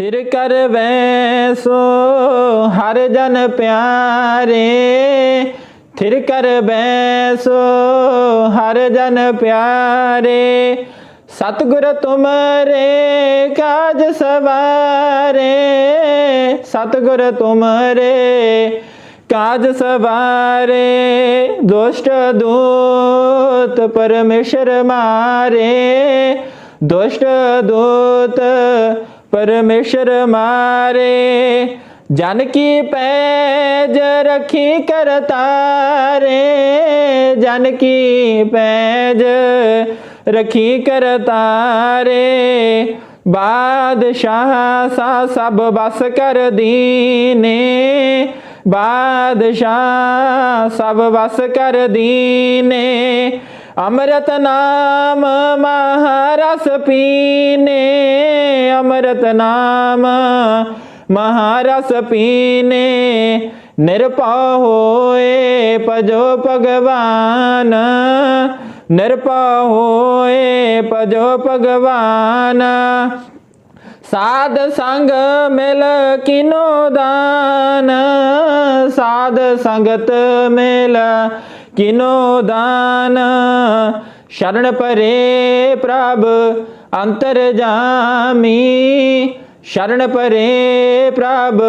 ਥਿਰ ਕਰ ਬੈਸੋ ਹਰ ਜਨ ਪਿਆਰੇ। ਥਿਰ ਕਰ ਬੈਸੋ ਹਰ ਜਨ ਪਿਆਰੇ। ਸਤਿਗੁਰ ਤੁਮਰੇ ਕਾਜ ਸਵਾਰੇ। ਸਤਿਗੁਰ ਤੁਮਰੇ ਕਾਜ ਸਵਾਰੇ। ਦੁਸ਼ਟ ਦੂਤ ਪਰਮੇਸ਼ਰ ਮਾਰੇ। ਦੁਸ਼ਟ ਦੂਤ ਪਰਮੇਸ਼ਰ ਮਾਰੇ, ਜਨ ਕੀ ਪੈਜ ਰਖੀ ਕਰਤਾਰੇ ਜਨ ਕੀ ਪੈਜ ਰਖੀ ਕਰਤਾਰੇ ਬਾਦਸ਼ਾਹ ਸਾ ਸਭ ਬਸ ਕਰ ਦੀਨੇ, ਬਾਦਸ਼ਾਹ ਸਭ ਵਸ ਕਰ ਦੀਨੇ ਅੰਮ੍ਰਿਤ ਨਾਮ ਮਹਾਰਸ ਪੀਨੇ, ਅੰਮ੍ਰਿਤ ਨਾਮ ਮਹਾਰਸ ਪੀਨੇ। ਨਿਰਭਉ ਹੋਏ ਭਜੋ ਭਗਵਾਨ ਨਿਰਭਉ ਹੋਏ ਭਜੋ ਭਗਵਾਨ। ਸਾਧ ਸੰਗ ਮਿਲ ਕਿਨੋ ਦਾਨ, ਸਾਧ ਸੰਗਤ ਮਿਲ ਕਿਨੋ ਦਾਨ? ਸ਼ਰਨ ਪਰੇ ਪ੍ਰਭ, ਅੰਤਰ ਜਾਮੀ। ਸ਼ਰਨ ਪਰੇ ਪ੍ਰਭ,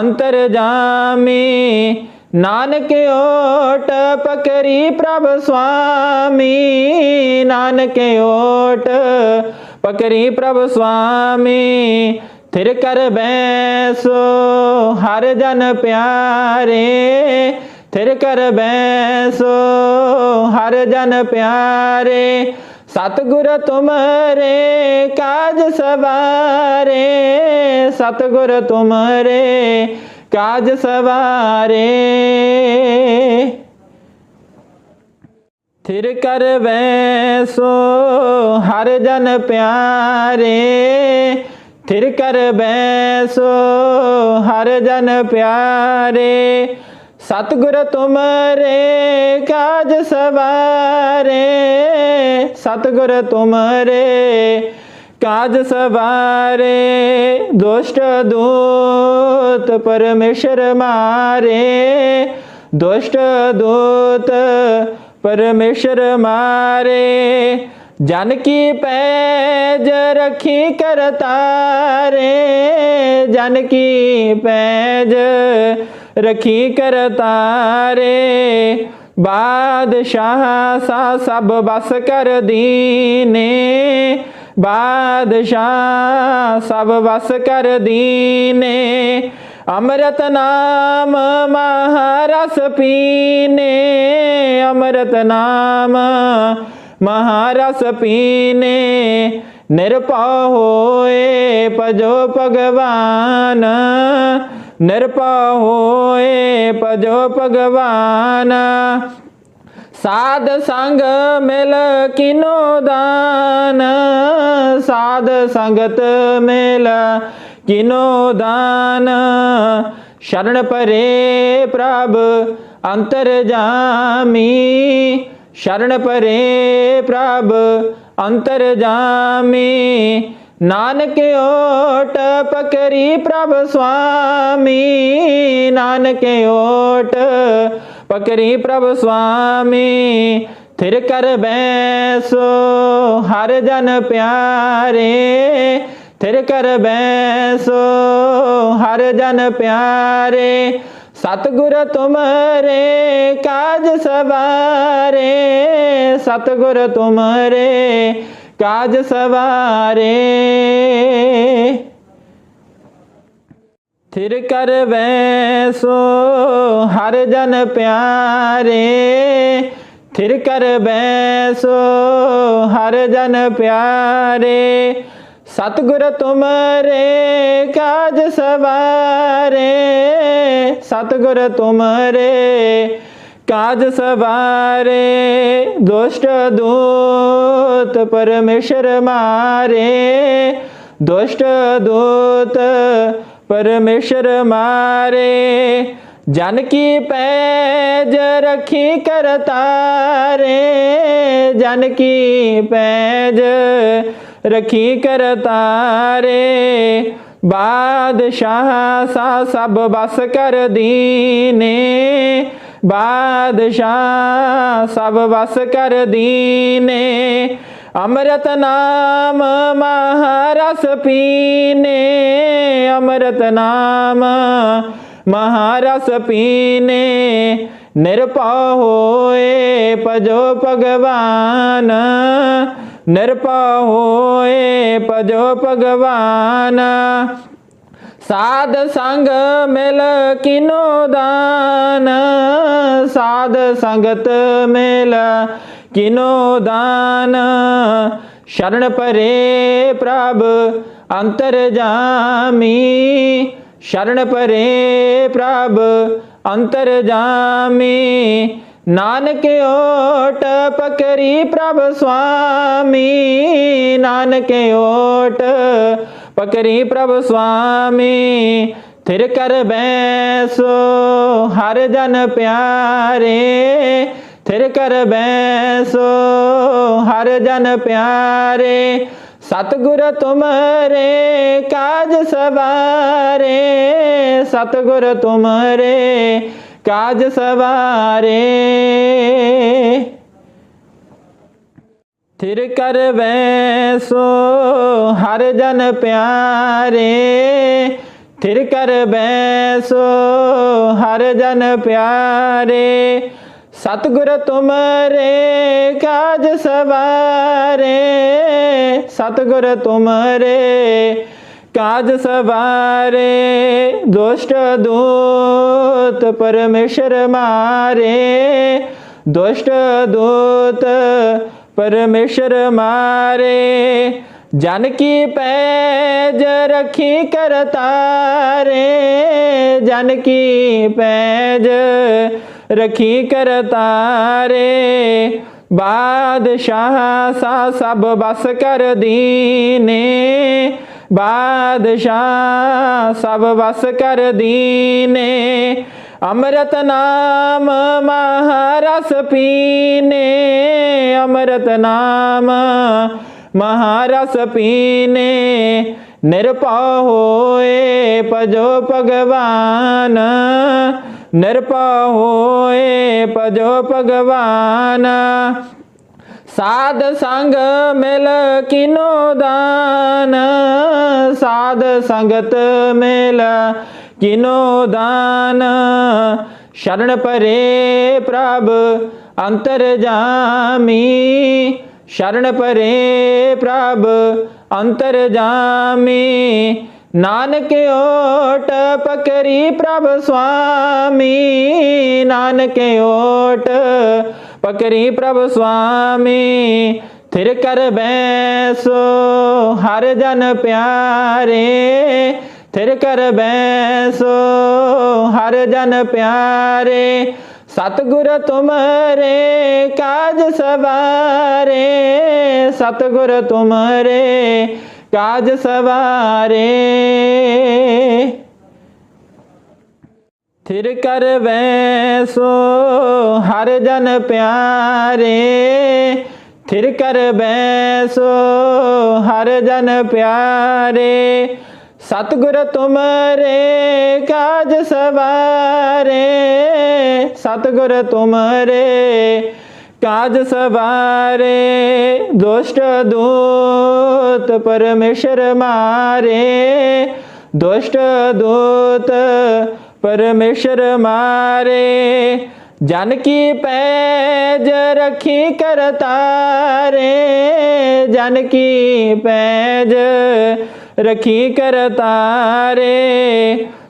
ਅੰਤਰ ਜਾਮੀ। ਨਾਨਕ ਓਟ ਪਕਰੀ ਪ੍ਰਭ ਸੁਆਮੀ। ਨਾਨਕ ਓਟ ਪਕਰੀ ਪ੍ਰਭ ਸੁਆਮੀ। ਥਿਰ ਕਰ ਬੈਸੋ, ਹਰ ਜਨ ਪਿਆਰੇ। ਥਿਰ ਕਰ ਬੈਸੋ, ਹਰ ਜਨ ਪਿਆਰੇ, ਸਤਿਗੁਰ ਤੁਮਰੇ, ਕਾਜ ਸਵਾਰੇ, ਸਤਿਗੁਰ ਤੁਮਰੇ, ਕਾਜ ਸਵਾਰੇ। ਥਿਰ ਕਰ ਬੈਸੋ, ਹਰ ਜਨ ਪਿਆਰੇ, ਥਿਰ ਕਰ ਬੈਸੋ, ਹਰ ਜਨ ਪਿਆਰੇ ਸਤਿਗੁਰ ਤੁਮਰੇ ਕਾਜ ਸਵਾਰੇ, ਸਤਿਗੁਰ ਤੁਮਰੇ ਕਾਜ ਸਵਾਰੇ, ਦੁਸ਼ਟ ਦੂਤ ਪਰਮੇਸ਼ਰ ਮਾਰੇ, ਦੁਸ਼ਟ ਦੂਤ ਪਰਮੇਸ਼ਰ ਮਾਰੇ। ਜਨ ਕੀ ਪੈਜ ਰਖੀ ਕਰਤਾਰੇ, ਜਨ ਕੀ ਪੈਜ ਰਖੀ ਕਰਤਾਰੇ। ਬਾਦਸ਼ਾਹ ਸਾ ਸਭ ਬਸ ਕਰ ਦੀਨੇ ਬਾਦਸ਼ਾਹ ਸਭ ਵਸ ਕਰ ਦੀਨੇ ਅੰਮ੍ਰਿਤ ਨਾਮ ਮਹਾਰਸ ਪੀਨੇ। ਅੰਮ੍ਰਿਤ ਨਾਮ ਮਹਾਰਸ ਪੀਨੇ। ਨਿਰਭਉ ਹੋਏ ਭਜੋ ਭਗਵਾਨ। ਨਿਰਭਉ ਹੋਏ ਭਜੋ ਭਗਵਾਨ। ਸਾਧ ਸੰਗ ਮਿਲ ਕਿਨੋ ਦਾਨ। ਸਾਧ ਸੰਗਤ ਮਿਲ ਕਿਨੋ ਦਾਨ। ਸ਼ਰਨ ਪਰੇ ਪ੍ਰਭ, ਅੰਤਰ ਜਾਮੀ। ਸ਼ਰਨ ਪਰੇ ਪ੍ਰਭ, ਅੰਤਰ ਜਾਮੀ। ਨਾਨਕ ਓਟ ਪਕਰੀ ਪ੍ਰਭ ਸੁਆਮੀ, ਨਾਨਕ ਓਟ ਪਕਰੀ ਪ੍ਰਭ ਸੁਆਮੀ, ਥਿਰ ਕਰ ਬੈਸੋ ਹਰ ਜਨ ਪਿਆਰੇ, ਥਿਰ ਕਰ ਬੈਸੋ ਹਰ ਜਨ ਪਿਆਰੇ, ਸਤਿਗੁਰ ਤੁਮਰੇ ਕਾਜ ਸਵਾਰੇ, ਸਤਿਗੁਰ ਤੁਮਰੇ ਕਾਜ ਸਵਾਰੇ। ਥਿਰ ਕਰ ਬੈਸੋ ਹਰ ਜਨ ਪਿਆਰੇ। ਥਿਰ ਕਰ ਬੈਸੋ ਹਰ ਜਨ ਪਿਆਰੇ। ਸਤਿਗੁਰ ਤੁਮਰੇ ਕਾਜ ਸਵਾਰੇ। ਸਤਿਗੁਰ ਤੁਮਰੇ ਕਾਜ ਸਵਾਰੇ, ਦੁਸ਼ਟ ਦੂਤ ਪਰਮੇਸ਼ਰ ਮਾਰੇ। ਦੁਸ਼ਟ ਦੂਤ ਪਰਮੇਸ਼ਰ ਮਾਰੇ। ਜਨ ਕੀ ਪੈਜ ਰਖੀ ਕਰਤਾਰੇ ਜਨ ਕੀ ਪੈਜ ਰਖੀ ਕਰਤਾਰੇ ਬਾਦਸ਼ਾਹ ਸਾ ਸਭ ਬਸ ਕਰ ਦੀਨੇ। ਬਾਦਸ਼ਾਹ ਸਭ ਬਸ ਕਰ ਦੀਨੇ ਅੰਮ੍ਰਿਤ ਨਾਮ ਮਹਾਰਸ ਪੀਨੇ, ਅੰਮ੍ਰਿਤ ਨਾਮ ਮਹਾਰਸ ਪੀਨੇ। ਨਿਰਭਉ ਹੋਏ ਭਜੋ ਭਗਵਾਨ, ਨਿਰਭਉ ਹੋਏ ਭਜੋ ਭਗਵਾਨ। ਸਾਧ ਸੰਗ ਮਿਲ ਕਿਨੋ ਦਾਨ? ਸਾਧ ਸੰਗਤ ਮਿਲ ਕਿਨੋ ਦਾਨ? ਸ਼ਰਨ ਪਰੇ ਪ੍ਰਭ, ਅੰਤਰ ਜਾਮੀ। ਸ਼ਰਨ ਪਰੇ ਪ੍ਰਭ, ਅੰਤਰ ਜਾਮੀ। ਨਾਨਕ ਓਟ ਪਕਰੀ ਪ੍ਰਭ ਸੁਆਮੀ। ਨਾਨਕ ਓਟ ਪਕਰੀ ਪ੍ਰਭ ਸੁਆਮੀ, ਥਿਰ ਕਰ ਬੈਸੋ, ਹਰ ਜਨ ਪਿਆਰੇ। ਥਿਰ ਕਰ ਬੈਸੋ, ਹਰ ਜਨ ਪਿਆਰੇ। ਸਤਿਗੁਰ ਤੁਮਰੇ, ਕਾਜ ਸਵਾਰੇ। ਸਤਿਗੁਰ ਤੁਮਰੇ, ਕਾਜ ਸਵਾਰੇ। ਥਿਰ ਕਰ ਵੈਸੋ ਹਰ ਜਨ ਪਿਆਰੇ। ਥਿਰ ਕਰ ਬੈਸੋ ਹਰ ਜਨ ਪਿਆਰੇ। ਸਤਿਗੁਰ ਤੁਮਰੇ ਕਾਜ ਸਵਾਰੇ। ਸਤਿਗੁਰ ਤੁਮਰੇ ਕਾਜ ਸਵਾਰੇ। ਦੁਸ਼ਟ ਦੂਤ ਪਰਮੇਸ਼ਰ ਮਾਰੇ। ਦੁਸ਼ਟ ਦੂਤ ਪਰਮੇਸ਼ਰ ਮਾਰੇ, ਜਨ ਕੀ ਪੈਜ ਰਖੀ ਕਰਤਾਰੇ ਜਨ ਕੀ ਪੈਜ ਰਖੀ ਕਰਤਾਰੇ ਬਾਦਸ਼ਾਹ ਸਾ ਸਭ ਬਸ ਕਰ ਦੀਨੇ, ਬਾਦਸ਼ਾਹ ਸਭ ਬਸ ਕਰ ਦੀਨੇ, ਅੰਮ੍ਰਿਤ ਨਾਮ ਮਹਾਰਸ ਪੀਨੇ। ਅੰਮ੍ਰਿਤ ਨਾਮ, ਮਹਾਰਸ ਪੀਨੇ, ਨਿਰਭਉ ਹੋਏ ਭਜੋ ਭਗਵਾਨ। ਨਿਰਭਉ ਹੋਏ ਭਜੋ ਭਗਵਾਨ। ਸਾਧ ਸੰਗ ਮਿਲ ਕਿਨੋ ਦਾਨ? ਸਾਧ ਸੰਗਤ ਮਿਲ ਕਿਨੋ ਦਾਨ? ਸ਼ਰਨ ਪਰੇ ਪ੍ਰਭ ਅੰਤਰ ਜਾਮੀ, ਸ਼ਰਨ ਪਰੇ ਪ੍ਰਭ, ਅੰਤਰ ਜਾਮੀ। ਨਾਨਕ ਓਟ ਪਕਰੀ ਪ੍ਰਭ ਸੁਆਮੀ, ਨਾਨਕ ਓਟ ਪਕਰੀ ਪ੍ਰਭ ਸੁਆਮੀ। ਥਿਰ ਕਰ ਬੈਸੋ ਹਰ ਜਨ ਪਿਆਰੇ, ਥਿਰ ਕਰ ਬੈਸੋ ਹਰ ਜਨ ਪਿਆਰੇ। ਸਤਿਗੁਰ ਤੁਮਰੇ, ਕਾਜ ਸਵਾਰੇ। ਸਤਿਗੁਰ ਤੁਮਰੇ, ਕਾਜ ਸਵਾਰੇ। ਥਿਰ ਕਰ ਵੈਸੋ ਹਰ ਜਨ ਪਿਆਰੇ। ਥਿਰ ਕਰ ਬੈਸੋ ਹਰ ਜਨ ਪਿਆਰੇ। ਸਤਿਗੁਰ ਤੁਮਰੇ, ਕਾਜ ਸਵਾਰੇ। ਸਤਿਗੁਰ ਤੁਮਰੇ, ਕਾਜ ਸਵਾਰੇ, ਦੁਸ਼ਟ ਦੂਤ ਪਰਮੇਸ਼ਰ ਮਾਰੇ। ਦੁਸ਼ਟ ਦੂਤ ਪਰਮੇਸ਼ਰ ਮਾਰੇ, ਜਨ ਕੀ ਪੈਜ ਰਖੀ ਕਰਤਾਰੇ ਜਨ ਕੀ ਪੈਜ ਰਖੀ ਕਰਤਾਰੇ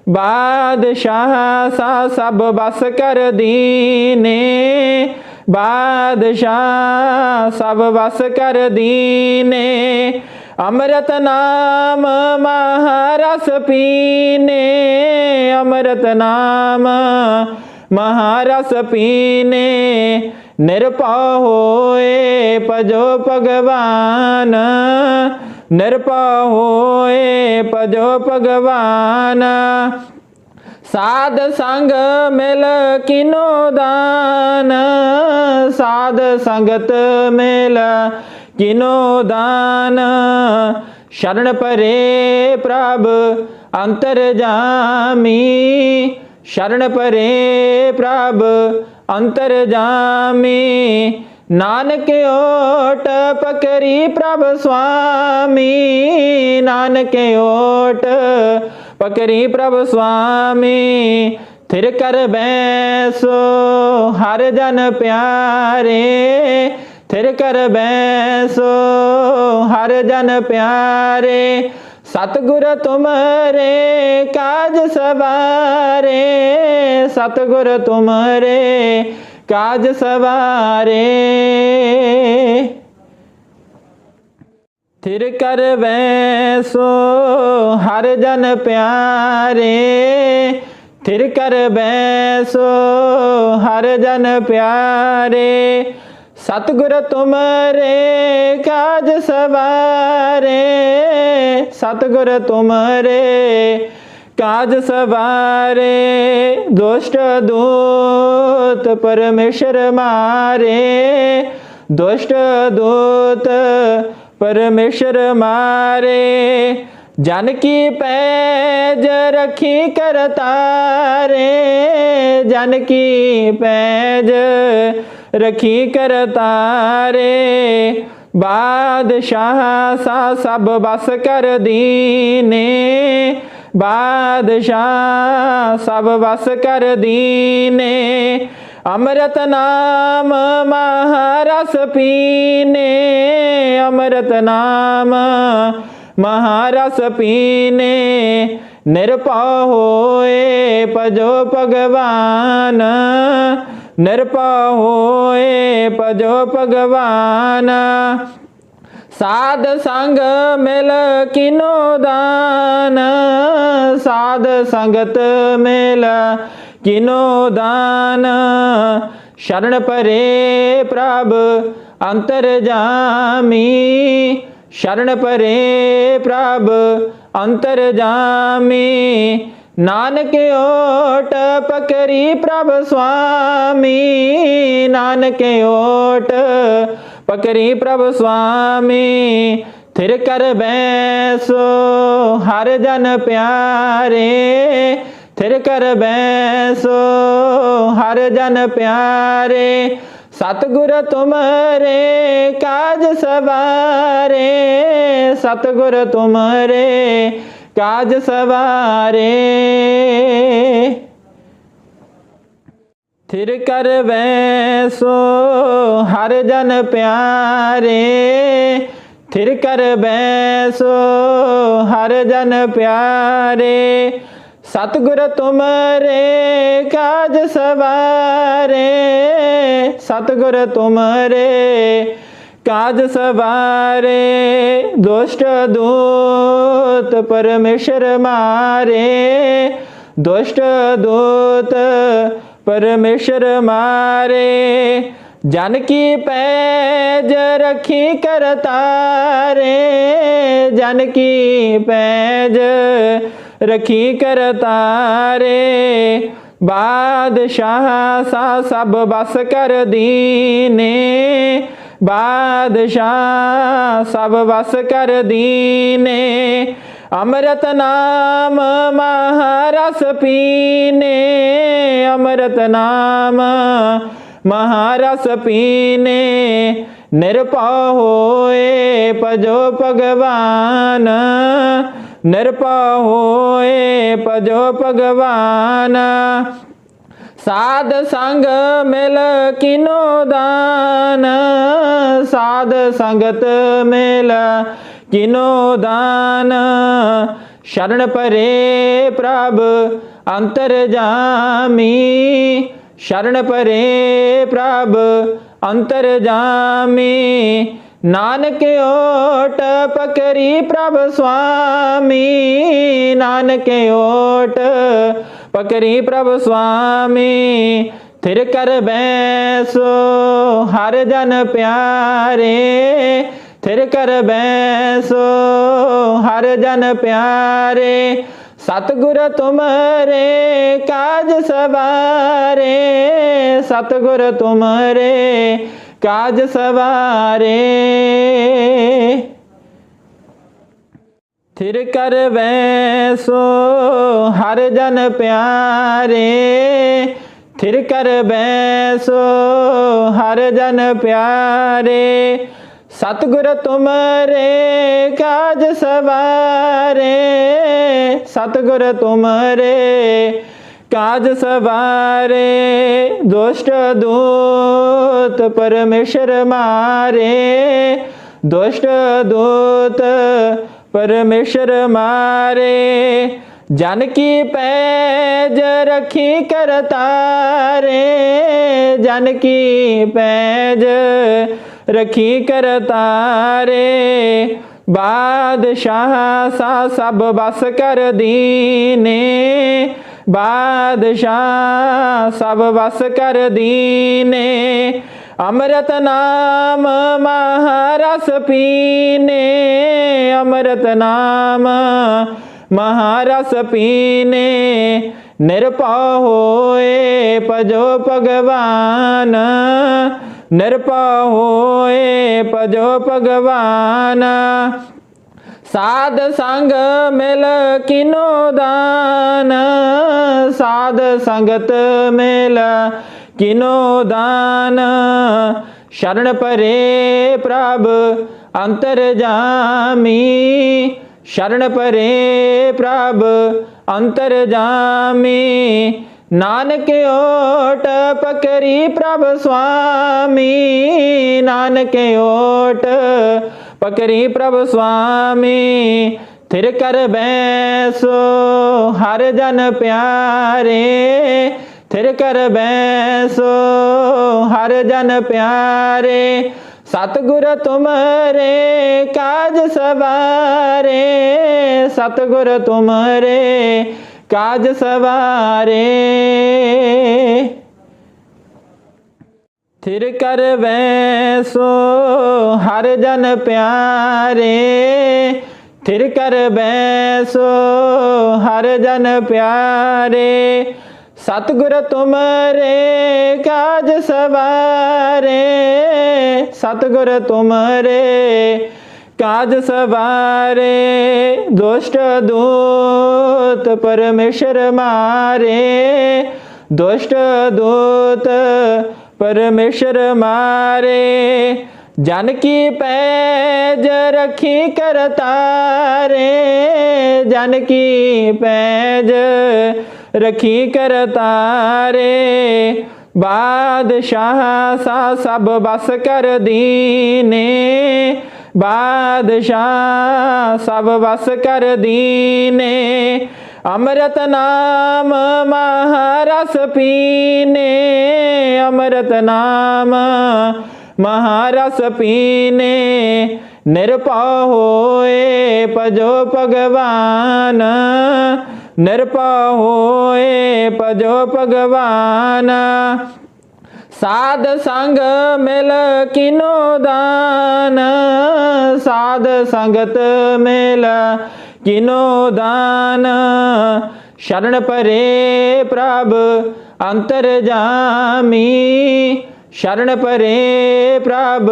ਬਾਦਸ਼ਾਹ ਸਾ ਸਭ ਬਸ ਕਰ ਦੀਨੇ ਬਾਦਸ਼ਾਹ ਸਭ ਬਸ ਕਰ ਦੀਨੇ ਅੰਮ੍ਰਿਤ ਨਾਮ ਮਹਾਰਸ ਪੀਨੇ। ਅੰਮ੍ਰਿਤ ਨਾਮ ਮਹਾਰਸ ਪੀਨੇ। ਨਿਰਭਉ ਹੋਏ ਭਜੋ ਭਗਵਾਨ। ਨਿਰਭਉ ਹੋਏ ਭਜੋ ਭਗਵਾਨ। ਸਾਧ ਸੰਗ ਮਿਲ ਕਿਨੋ ਦਾਨ। ਸਾਧ ਸੰਗਤ ਮਿਲ ਕਿਨੋ ਦਾਨ। ਸ਼ਰਨ ਪਰੇ ਪ੍ਰਭ, ਅੰਤਰ ਜਾਮੀ। ਸ਼ਰਨ ਪਰੇ ਪ੍ਰਭ, ਅੰਤਰ ਜਾਮੀ। ਨਾਨਕ ਓਟ ਪਕਰੀ ਪ੍ਰਭ ਸੁਆਮੀ, ਨਾਨਕ ਓਟ ਪਕਰੀ ਪ੍ਰਭ ਸੁਆਮੀ, ਥਿਰ ਕਰ ਬੈਸੋ ਹਰ ਜਨ ਪਿਆਰੇ, ਥਿਰ ਕਰ ਬੈਸੋ ਹਰ ਜਨ ਪਿਆਰੇ, ਸਤਿਗੁਰ ਤੁਮਰੇ ਕਾਜ ਸਵਾਰੇ, ਸਤਿਗੁਰ ਤੁਮਰੇ ਕਾਜ ਸਵਾਰੇ। ਥਿਰ ਕਰ ਵੈਸੋ ਹਰ ਜਨ ਪਿਆਰੇ। ਥਿਰ ਕਰ ਬੈਸੋ ਹਰ ਜਨ ਪਿਆਰੇ। ਸਤਿਗੁਰ ਤੁਮਰੇ ਕਾਜ ਸਵਾਰੇ। ਸਤਿਗੁਰ ਤੁਮਰੇ ਕਾਜ ਸਵਾਰੇ, ਦੁਸ਼ਟ ਦੂਤ ਪਰਮੇਸ਼ਰ ਮਾਰੇ। ਦੁਸ਼ਟ ਦੂਤ ਪਰਮੇਸ਼ਰ ਮਾਰੇ। ਜਨ ਕੀ ਪੈਜ ਰਖੀ ਕਰਤਾਰੇ ਜਨ ਕੀ ਪੈਜ ਰਖੀ ਕਰਤਾਰੇ ਬਾਦਸ਼ਾਹ ਸਾ ਸਭ ਬਸ ਕਰ ਦੀਨੇ। ਬਾਦਸ਼ਾਹ ਸਭ ਵਸ ਕਰ ਦੀਨੇ ਅੰਮ੍ਰਿਤ ਨਾਮ ਮਹਾਰਸ ਪੀਨੇ, ਅੰਮ੍ਰਿਤ ਨਾਮ ਮਹਾਰਸ ਪੀਨੇ। ਨਿਰਭਉ ਹੋਏ ਭਜੋ ਭਗਵਾਨ, ਨਿਰਭਉ ਹੋਏ ਭਜੋ ਭਗਵਾਨ। ਸਾਧ ਸੰਗ ਮਿਲ ਕਿਨੋ ਦਾਨ? ਸਾਧ ਸੰਗਤ ਮਿਲ ਕਿਨੋ ਦਾਨ? ਸ਼ਰਨ ਪਰੇ ਪ੍ਰਭ, ਅੰਤਰ ਜਾਮੀ। ਸ਼ਰਨ ਪਰੇ ਪ੍ਰਭ, ਅੰਤਰ ਜਾਮੀ। ਨਾਨਕ ਓਟ ਪਕਰੀ ਪ੍ਰਭ ਸੁਆਮੀ। ਨਾਨਕ ਓਟ ਪਕਰੀ ਪ੍ਰਭ ਸੁਆਮੀ, ਥਿਰ ਕਰ ਬੈਸੋ, ਹਰ ਜਨ ਪਿਆਰੇ। ਥਿਰ ਕਰ ਬੈਸੋ, ਹਰ ਜਨ ਪਿਆਰੇ। ਸਤਿਗੁਰ ਤੁਮਰੇ, ਕਾਜ ਸਵਾਰੇ। ਸਤਿਗੁਰ ਤੁਮਰੇ, ਕਾਜ ਸਵਾਰੇ। ਥਿਰ ਕਰ ਵੈਸੋ ਹਰ ਜਨ ਪਿਆਰੇ। ਥਿਰ ਕਰ ਬੈਸੋ ਹਰ ਜਨ ਪਿਆਰੇ। ਸਤਿਗੁਰ ਤੁਮਰੇ ਕਾਜ ਸਵਾਰੇ। ਸਤਿਗੁਰ ਤੁਮਰੇ ਕਾਜ ਸਵਾਰੇ। ਦੁਸ਼ਟ ਦੂਤ ਪਰਮੇਸ਼ਰ ਮਾਰੇ। ਦੁਸ਼ਟ ਦੂਤ ਪਰਮੇਸ਼ਰ ਮਾਰੇ, ਜਨ ਕੀ ਪੈਜ ਰਖੀ ਕਰਤਾਰੇ ਜਨ ਕੀ ਪੈਜ ਰਖੀ ਕਰਤਾਰੇ ਬਾਦਸ਼ਾਹ ਸਾ ਸਭ ਬਸ ਕਰ ਦੀਨੇ, ਬਾਦਸ਼ਾਹ ਸਭ ਵਸ ਕਰ ਦੀਨੇ ਅੰਮ੍ਰਿਤ ਨਾਮ ਮਹਾਰਸ ਪੀਨੇ, ਅੰਮ੍ਰਿਤ ਨਾਮ ਮਹਾਰਸ ਪੀਨੇ। ਨਿਰਭਉ ਹੋਏ ਭਜੋ ਭਗਵਾਨ, ਨਿਰਭਉ ਹੋਏ ਭਜੋ ਭਗਵਾਨ। ਸਾਧ ਸੰਗ ਮਿਲ ਕਿਨੋ ਦਾਨ, ਸਾਧ ਸੰਗਤ ਮਿਲ ਕਿਨੋ ਦਾਨ? ਸ਼ਰਨ ਪਰੇ ਪ੍ਰਭ, ਅੰਤਰ ਜਾਮੀ। ਸ਼ਰਨ ਪਰੇ ਪ੍ਰਭ, ਅੰਤਰ ਜਾਮੀ। ਨਾਨਕ ਓਟ ਪਕਰੀ ਪ੍ਰਭ ਸੁਆਮੀ। ਨਾਨਕ ਓਟ ਪਕਰੀ ਪ੍ਰਭ ਸੁਆਮੀ। ਥਿਰ ਕਰ ਬੈਸੋ, ਹਰ ਜਨ ਪਿਆਰੇ। ਥਿਰ ਕਰ ਬੈਸੋ, ਹਰ ਜਨ ਪਿਆਰੇ, ਸਤਿਗੁਰ ਤੁਮਰੇ, ਕਾਜ ਸਵਾਰੇ, ਸਤਿਗੁਰ ਤੁਮਰੇ, ਕਾਜ ਸਵਾਰੇ। ਥਿਰ ਕਰ ਬੈਸੋ, ਹਰ ਜਨ ਪਿਆਰੇ, ਥਿਰ ਕਰ ਬੈਸੋ, ਹਰ ਜਨ ਪਿਆਰੇ ਸਤਿਗੁਰ ਤੁਮਰੇ ਕਾਜ ਸਵਾਰੇ, ਸਤਿਗੁਰ ਤੁਮਰੇ ਕਾਜ ਸਵਾਰੇ, ਦੁਸ਼ਟ ਦੂਤ ਪਰਮੇਸ਼ਰ ਮਾਰੇ, ਦੁਸ਼ਟ ਦੂਤ ਪਰਮੇਸ਼ਰ ਮਾਰੇ, ਜਨ ਕੀ ਪੈਜ ਰਖੀ ਕਰਤਾਰੇ, ਜਨ ਕੀ ਪੈਜ ਰਖੀ ਕਰਤਾਰੇ ਬਾਦਸ਼ਾਹ ਸਾ ਸਭ ਬਸ ਕਰ ਦੀਨੇ, ਬਾਦਸ਼ਾਹ ਸਭ ਵਸ ਕਰ ਦੀਨੇ, ਅੰਮ੍ਰਿਤ ਨਾਮ ਮਹਾਰਸ ਪੀਨੇ, ਅੰਮ੍ਰਿਤ ਨਾਮ ਮਹਾਰਸ ਪੀਨੇ, ਨਿਰਭਉ ਹੋਏ ਭਜੋ ਭਗਵਾਨ ਨਿਰਭਉ ਹੋਏ ਭਜੋ ਭਗਵਾਨ। ਸਾਧ ਸੰਗ ਮਿਲ ਕਿਨੋ ਦਾਨ। ਸਾਧ ਸੰਗਤ ਮਿਲ ਕਿਨੋ ਦਾਨ। ਸ਼ਰਨ ਪਰੇ ਪ੍ਰਭ, ਅੰਤਰ ਜਾਮੀ। ਸ਼ਰਨ ਪਰੇ ਪ੍ਰਭ, ਅੰਤਰ ਜਾਮੀ। ਨਾਨਕ ਓਟ ਪਕਰੀ ਪ੍ਰਭ ਸੁਆਮੀ, ਨਾਨਕ ਓਟ ਪਕਰੀ ਪ੍ਰਭ ਸੁਆਮੀ, ਥਿਰ ਕਰ ਬੈਸੋ ਹਰ ਜਨ ਪਿਆਰੇ, ਥਿਰ ਕਰ ਬੈਸੋ ਹਰ ਜਨ ਪਿਆਰੇ, ਸਤਿਗੁਰ ਤੁਮਰੇ ਕਾਜ ਸਵਾਰੇ, ਸਤਿਗੁਰ ਤੁਮਰੇ ਕਾਜ ਸਵਾਰੇ। ਥਿਰ ਕਰ ਬੈਸੋ ਹਰ ਜਨ ਪਿਆਰੇ। ਥਿਰ ਕਰ ਬੈਸੋ ਹਰ ਜਨ ਪਿਆਰੇ। ਸਤਿਗੁਰ ਤੁਮਰੇ ਕਾਜ ਸਵਾਰੇ। ਸਤਿਗੁਰ ਤੁਮਰੇ ਕਾਜ ਸਵਾਰੇ, ਦੁਸ਼ਟ ਦੂਤ ਪਰਮੇਸ਼ਰ ਮਾਰੇ। ਦੁਸ਼ਟ ਦੂਤ ਪਰਮੇਸ਼ਰ ਮਾਰੇ। ਜਨ ਕੀ ਪੈਜ ਰਖੀ ਕਰਤਾਰੇ ਜਨ ਕੀ ਪੈਜ ਰਖੀ ਕਰਤਾਰੇ ਬਾਦਸ਼ਾਹ ਸਾ ਸਭ ਬਸ ਕਰ ਦੀਨੇ। ਬਾਦਸ਼ਾਹ ਸਭ ਵਸ ਕਰ ਦੀਨੇ ਅੰਮ੍ਰਿਤ ਨਾਮ ਮਹਾਰਸ ਪੀਨੇ, ਅੰਮ੍ਰਿਤ ਨਾਮ ਮਹਾਰਸ ਪੀਨੇ। ਨਿਰਭਉ ਹੋਏ ਭਜੋ ਭਗਵਾਨ, ਨਿਰਭਉ ਹੋਏ ਭਜੋ ਭਗਵਾਨ। ਸਾਧ ਸੰਗ ਮਿਲ ਕਿਨੋ ਦਾਨ? ਸਾਧ ਸੰਗਤ ਮਿਲ ਕਿਨੋ ਦਾਨ? ਸ਼ਰਨ ਪਰੇ ਪ੍ਰਭ, ਅੰਤਰ ਜਾਮੀ। ਸ਼ਰਨ ਪਰੇ ਪ੍ਰਭ,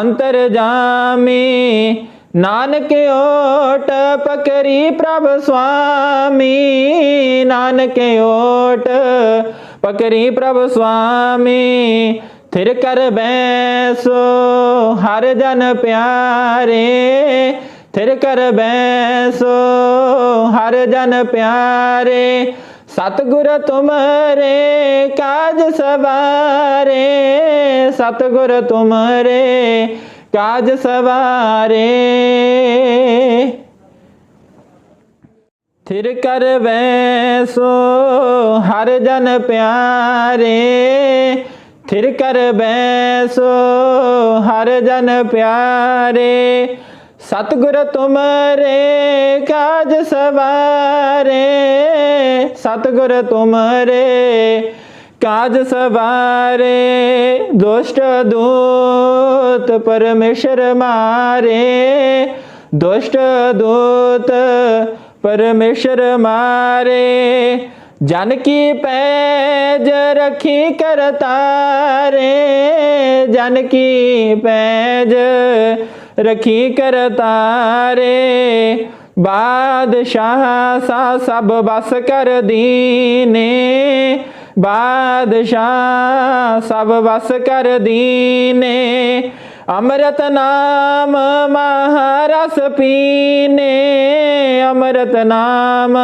ਅੰਤਰ ਜਾਮੀ। ਨਾਨਕ ਓਟ ਪਕਰੀ ਪ੍ਰਭ ਸੁਆਮੀ। ਨਾਨਕ ਓਟ ਪਕਰੀ ਪ੍ਰਭ ਸੁਆਮੀ, ਥਿਰ ਕਰ ਬੈਸੋ, ਹਰ ਜਨ ਪਿਆਰੇ। ਥਿਰ ਕਰ ਬੈਸੋ, ਹਰ ਜਨ ਪਿਆਰੇ। ਸਤਿਗੁਰ ਤੁਮਰੇ, ਕਾਜ ਸਵਾਰੇ। ਸਤਿਗੁਰ ਤੁਮਰੇ, ਕਾਜ ਸਵਾਰੇ। ਥਿਰ ਕਰ ਬੈਸੋ ਹਰ ਜਨ ਪਿਆਰੇ। ਥਿਰ ਕਰ ਬੈਸੋ ਹਰ ਜਨ ਪਿਆਰੇ। ਸਤਿਗੁਰ ਤੁਮਰੇ ਕਾਜ ਸਵਾਰੇ। ਸਤਿਗੁਰ ਤੁਮਰੇ ਕਾਜ ਸਵਾਰੇ। ਦੁਸ਼ਟ ਦੂਤ ਪਰਮੇਸ਼ਰ ਮਾਰੇ। ਦੁਸ਼ਟ ਦੂਤ ਪਰਮੇਸ਼ਰ ਮਾਰੇ, ਜਨ ਕੀ ਪੈਜ ਰਖੀ ਕਰਤਾਰੇ ਜਨ ਕੀ ਪੈਜ ਰਖੀ ਕਰਤਾਰੇ ਬਾਦਸ਼ਾਹ ਸਾ ਸਭ ਬਸ ਕਰ ਦੀਨੇ, ਬਾਦਸ਼ਾਹ ਸਭ ਬਸ ਕਰ ਦੀਨੇ ਅੰਮ੍ਰਿਤ ਨਾਮ ਮਹਾਰਸ ਪੀਨੇ, ਅੰਮ੍ਰਿਤ ਨਾਮ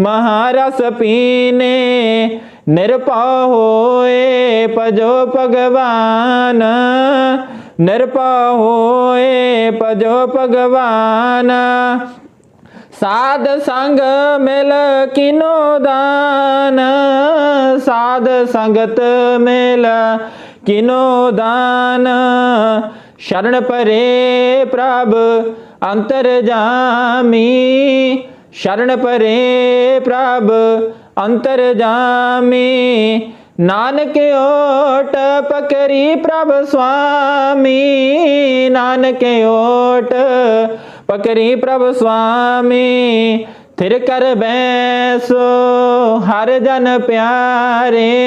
ਮਹਾਰਸ ਪੀਨੇ। ਨਿਰਭਉ ਹੋਏ ਭਜੋ ਭਗਵਾਨ, ਨਿਰਭਉ ਹੋਏ ਭਜੋ ਭਗਵਾਨ। ਸਾਧ ਸੰਗ ਮਿਲ ਕਿਨੋ ਦਾਨ, ਸਾਧ ਸੰਗਤ ਮਿਲ ਕਿਨੋ ਦਾਨ? ਸ਼ਰਨ ਪਰੇ ਪ੍ਰਭ, ਅੰਤਰ ਜਾਮੀ। ਸ਼ਰਨ ਪਰੇ ਪ੍ਰਭ, ਅੰਤਰ ਜਾਮੀ। ਨਾਨਕ ਓਟ ਪਕਰੀ ਪ੍ਰਭ ਸੁਆਮੀ। ਨਾਨਕ ਓਟ ਪਕਰੀ ਪ੍ਰਭ ਸੁਆਮੀ। ਥਿਰ ਕਰ ਬੈਸੋ, ਹਰ ਜਨ ਪਿਆਰੇ।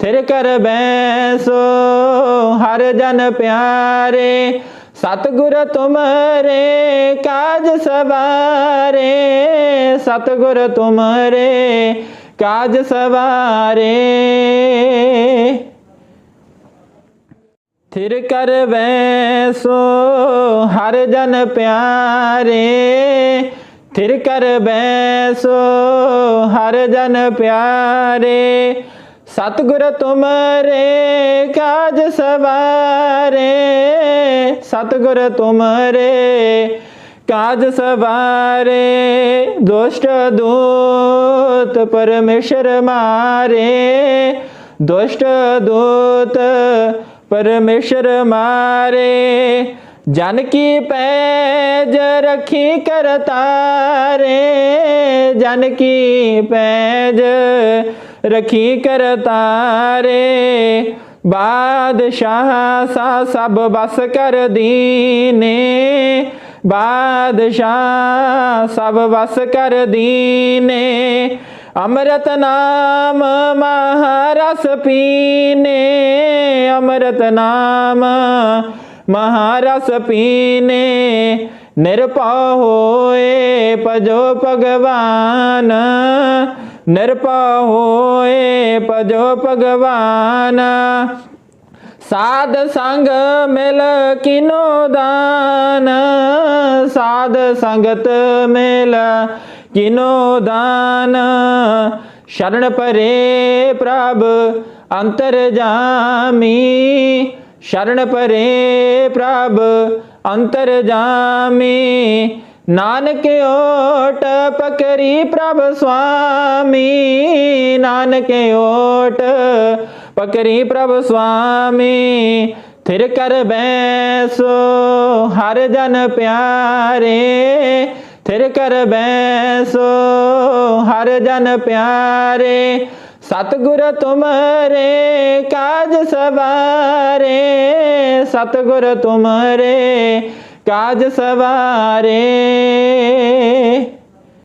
ਥਿਰ ਕਰ ਬੈਸੋ, ਹਰ ਜਨ ਪਿਆਰੇ, ਸਤਿਗੁਰ ਤੁਮਰੇ, ਕਾਜ ਸਵਾਰੇ, ਸਤਿਗੁਰ ਤੁਮਰੇ, ਕਾਜ ਸਵਾਰੇ। ਥਿਰ ਕਰ ਬੈਸੋ, ਹਰ ਜਨ ਪਿਆਰੇ, ਥਿਰ ਕਰ ਬੈਸੋ, ਹਰ ਜਨ ਪਿਆਰੇ ਸਤਿਗੁਰ ਤੁਮਰੇ ਕਾਜ ਸਵਾਰੇ, ਸਤਿਗੁਰ ਤੁਮਰੇ ਕਾਜ ਸਵਾਰੇ, ਦੁਸ਼ਟ ਦੂਤ ਪਰਮੇਸ਼ਰ ਮਾਰੇ, ਦੁਸ਼ਟ ਦੂਤ ਪਰਮੇਸ਼ਰ ਮਾਰੇ, ਜਨ ਕੀ ਪੈਜ ਰਖੀ ਕਰਤਾਰੇ, ਜਨ ਕੀ ਪੈਜ ਰਖੀ ਕਰਤਾਰੇ। ਬਾਦਸ਼ਾਹ ਸਾ ਸਭ ਬਸ ਕਰ ਦੀਨੇ ਬਾਦਸ਼ਾਹ ਸਭ ਬਸ ਕਰ ਦੀਨੇ ਅੰਮ੍ਰਿਤ ਨਾਮ ਮਹਾਰਸ ਪੀਨੇ। ਅੰਮ੍ਰਿਤ ਨਾਮ ਮਹਾਰਸ ਪੀਨੇ। ਨਿਰਭਉ ਹੋਏ ਭਜੋ ਭਗਵਾਨ। ਨਿਰਭਉ ਹੋਏ ਭਜੋ ਭਗਵਾਨ। ਸਾਧ ਸੰਗ ਮਿਲ ਕਿਨੋ ਦਾਨ। ਸਾਧ ਸੰਗਤ ਮਿਲ ਕਿਨੋ ਦਾਨ। ਸ਼ਰਨ ਪਰੇ ਪ੍ਰਭ, ਅੰਤਰ ਜਾਮੀ। ਸ਼ਰਨ ਪਰੇ ਪ੍ਰਭ, ਅੰਤਰ ਜਾਮੀ। ਨਾਨਕ ਓਟ ਪਕਰੀ ਪ੍ਰਭ ਸੁਆਮੀ, ਨਾਨਕ ਓਟ ਪਕਰੀ ਪ੍ਰਭ ਸੁਆਮੀ, ਥਿਰ ਕਰ ਬੈਸੋ ਹਰ ਜਨ ਪਿਆਰੇ, ਥਿਰ ਕਰ ਬੈਸੋ ਹਰ ਜਨ ਪਿਆਰੇ, ਸਤਿਗੁਰ ਤੁਮਰੇ ਕਾਜ ਸਵਾਰੇ, ਸਤਿਗੁਰ ਤੁਮਰੇ ਕਾਜ ਸਵਾਰੇ